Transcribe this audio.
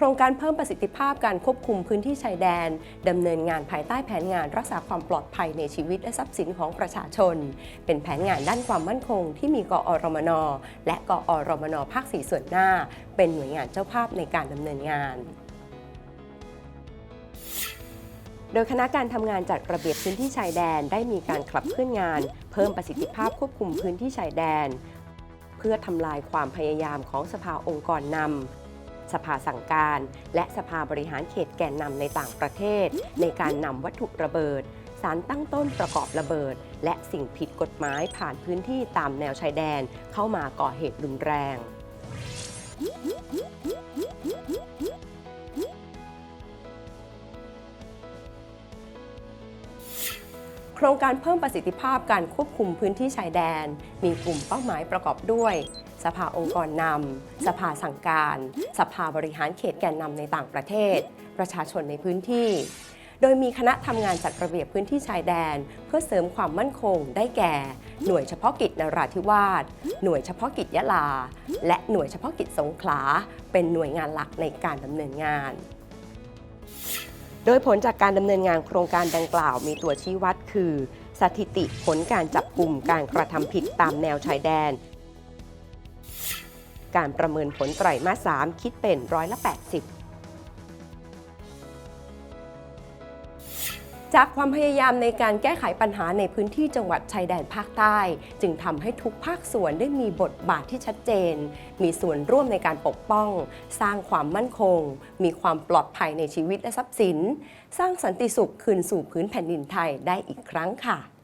ครงการเพิ่มประสิทธิภาพการควบคุมพื้นที่ชายแดนดำเนินงานภายใต้แผนงานรักษาความปลอดภัยในชีวิตและทรัพย์สินของประชาชน เป็นแผนงานด้านความมั่นคงที่มีกอรมน และกอรมนภาคสีส่วนหน้า เป็นหน่วยงานเจ้าภาพในการดำเนินงานโดยคณะการทำงานจัดระเบียบพื้นที่ชายแดนได้มีการขับเคลื่อนงาน เพิ่มประสิทธิภาพควบคุมพื้นที่ชายแดน เพื่อทำลายความพยายามของสภาองค์กรนำ สภาสั่งการ และสภาบริหารเขตแกนนำในต่างประเทศ ในการนำวัตถุระเบิด สารตั้งต้นประกอบระเบิด และสิ่งผิดกฎหมายผ่านพื้นที่ตามแนวชายแดนเข้ามาก่อเหตุรุนแรง โครงการเพิ่มประสิทธิภาพการควบคุมพื้นที่ชายแดน มีกลุ่มเป้าหมายประกอบด้วย สภาองค์กรนำ สภาสั่งการ สภาบริหารเขตแกนนำในต่างประเทศ ประชาชนในพื้นที่ โดยมีคณะทำงานจัดระเบียบพื้นที่ชายแดน เพื่อเสริมความมั่นคง ได้แก่ หน่วยเฉพาะกิจนราธิวาส หน่วยเฉพาะกิจยะลา และหน่วยเฉพาะกิจสงขลา เป็นหน่วยงานหลักในการดำเนินงาน โดยผลจากการดำเนินงานโครงการดังกล่าวมีตัวชี้วัดคือ สถิติผลการจับกลุ่มการกระทำผิดตามแนวชายแดน การประเมินผลไตรมาส 3 คิดเป็นร้อยละ 80 จากความพยายามในการแก้ไขปัญหาในพื้นที่จังหวัดชายแดนภาคใต้ จึงทำให้ทุกภาคส่วนได้มีบทบาทที่ชัดเจน มีส่วนร่วมในการปกป้อง สร้างความมั่นคง มีความปลอดภัยในชีวิตและทรัพย์สิน สร้างสันติสุขคืนสู่พื้นแผ่นดินไทยได้อีกครั้งค่ะ